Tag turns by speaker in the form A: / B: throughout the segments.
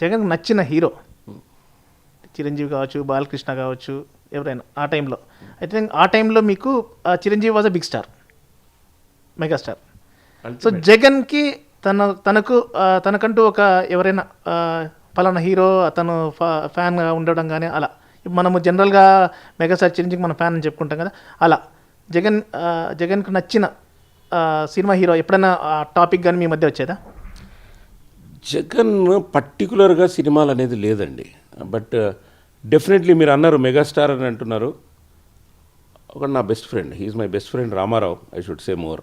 A: జగన్ నచ్చిన హీరో. చిరంజీవి కావచ్చు బాలకృష్ణ కావచ్చు ఎవరైనా ఆ టైంలో. ఐ థింక్ ఆ టైంలో మీకు Chiranjeevi was a big star megastar so జగన్కి తన తనకు తనకంటూ ఒక ఎవరైనా పలానా హీరో అతను ఫ్యాన్గా ఉండడం కానీ అలా. మనము జనరల్గా మెగాస్టార్ చిరంజీవి మన ఫ్యాన్ అని చెప్పుకుంటాం కదా అలా. జగన్ జగన్కు నచ్చిన సినిమా హీరో ఎప్పుడైనా టాపిక్ కానీ మీ మధ్య వచ్చేదా?
B: జగన్ పర్టికులర్గా సినిమాలు అనేది లేదండి. బట్ డెఫినెట్లీ మీరు అన్నారు మెగాస్టార్ అని అంటున్నారు. ఒక నా best friend he's my best friend Ramarao I should say more.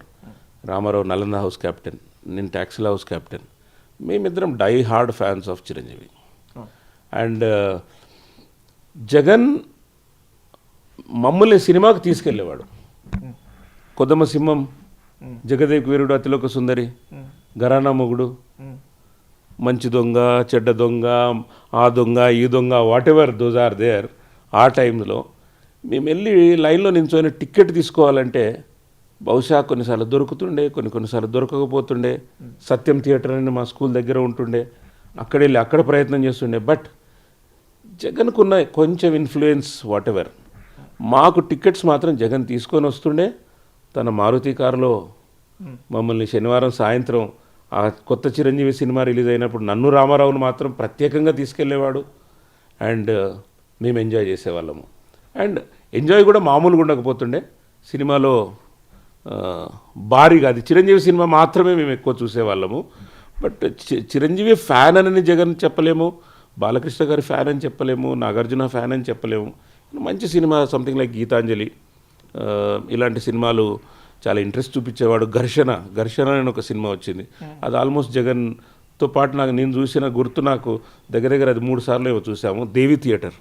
B: Ramarao Nalanda house captain నేను ట్యాక్సీల హౌస్ కెప్టెన్ మేమిద్దరం die hard fans of Chiranjeevi. And Jagan మమ్మల్ని సినిమాకు తీసుకెళ్ళేవాడు. కొద్దమ్మ సింహం జగదేక్ వీరుడు అతిలోక సుందరి గరానా మొగుడు మంచి దొంగ చెడ్డ దొంగ ఆ దొంగ ఈ దొంగ whatever those are there ఆ టైంలో మేము వెళ్ళి లైన్లో నించొని టికెట్ తీసుకోవాలంటే బహుశా కొన్నిసార్లు దొరుకుతుండే కొన్ని కొన్నిసార్లు దొరకకపోతుండే సత్యం థియేటర్ అని మా స్కూల్ దగ్గర ఉంటుండే అక్కడ వెళ్ళి అక్కడ ప్రయత్నం చేస్తుండే. బట్ జగన్కున్న కొంచెం ఇన్ఫ్లుయెన్స్ వాట్ ఎవర్ మాకు టికెట్స్ మాత్రం జగన్ తీసుకొని వస్తుండే తన మారుతి కారులో మమ్మల్ని శనివారం సాయంత్రం ఆ కొత్త చిరంజీవి సినిమా రిలీజ్ అయినప్పుడు నన్ను రామారావును మాత్రం ప్రత్యేకంగా తీసుకెళ్ళేవాడు. అండ్ మేము ఎంజాయ్ చేసేవాళ్ళము. అండ్ ఎంజాయ్ కూడా మామూలుగా ఉండకపోతుండే. సినిమాలో భారీగా అది చిరంజీవి సినిమా మాత్రమే మేము ఎక్కువ చూసేవాళ్ళము. బట్ చి- చిరంజీవి ఫ్యాన్ అని జగన్ చెప్పలేము. బాలకృష్ణ గారి ఫ్యాన్ అని చెప్పలేము. నాగార్జున ఫ్యాన్ అని చెప్పలేము. మంచి సినిమా సంథింగ్ లైక్ గీతాంజలి. ఇలాంటి సినిమాలు చాలా ఇంట్రెస్ట్ చూపించేవాడు ఘర్షణ. ఘర్షణ అని ఒక సినిమా వచ్చింది. అది ఆల్మోస్ట్ జగన్తో పాటు నాకు నేను చూసిన గుర్తు నాకు దగ్గర దగ్గర అది మూడు సార్లు ఏమో చూసాము. Devi theatre.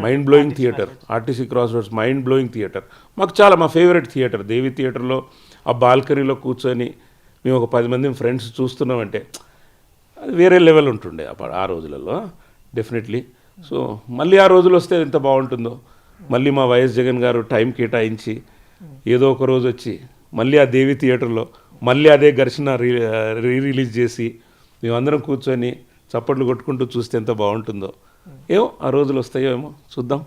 B: Mind blowing theatre RTC cross roads mind blowing theatre మాకు చాలా మా ఫేవరెట్ థియేటర్ దేవి థియేటర్లో ఆ బాల్కనీలో కూర్చొని మేము ఒక పది మంది ఫ్రెండ్స్ చూస్తున్నామంటే అది వేరే లెవెల్ ఉంటుండే ఆ రోజులలో. డెఫినెట్లీ సో మళ్ళీ ఆ రోజులు వస్తే ఎంత బాగుంటుందో. మళ్ళీ మా వైఎస్ జగన్ గారు టైం కేటాయించి ఏదో ఒక రోజు వచ్చి మళ్ళీ ఆ దేవి థియేటర్లో మళ్ళీ అదే ఘర్షణ రీ రీ రిలీజ్ చేసి మేమందరం కూర్చొని చప్పట్లు కొట్టుకుంటూ చూస్తే ఎంత బాగుంటుందో. ఏమో ఆ రోజులు వస్తాయో ఏమో చూద్దాం.